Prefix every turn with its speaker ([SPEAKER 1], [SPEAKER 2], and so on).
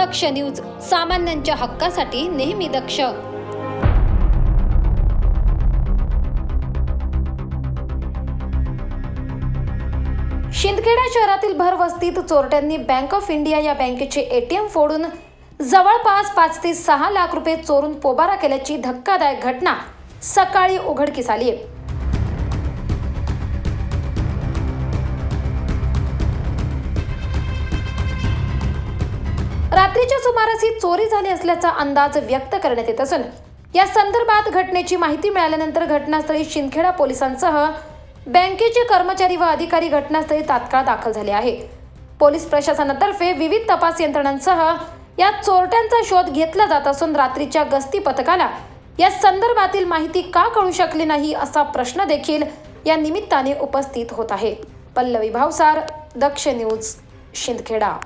[SPEAKER 1] दक्ष news सामान्यांच्या हक्कासाठी नेहमी दक्ष. शिंदखेडा शहरातील भरवस्तीत चोरट्यांनी बँक ऑफ इंडिया या बँकेचे एटीएम फोडून जवळपास पाच ते सहा लाख रुपये चोरून पोबारा केल्याची धक्कादायक घटना सकाळी उघडकीस आली आहे. रात्रीच्या सुमारास ही चोरी झाली असल्याचा अंदाज व्यक्त करण्यात येत असून या संदर्भात घटनेची माहिती मिळाल्यानंतर घटनास्थळी शिंदखेडा पोलिसांसह बँकेचे कर्मचारी व अधिकारी घटनास्थळी तात्काळ दाखल झाले आहेत. पोलीस प्रशासनातर्फे विविध तपास यंत्रणांसह या चोरट्यांचा शोध घेतला जात असून रात्रीच्या गस्ती पथकाला या संदर्भातील माहिती का कळू शकली नाही असा प्रश्न देखील या निमित्ताने उपस्थित होत आहे. पल्लवी भावसार दक्ष न्यूज शिंदखेडा.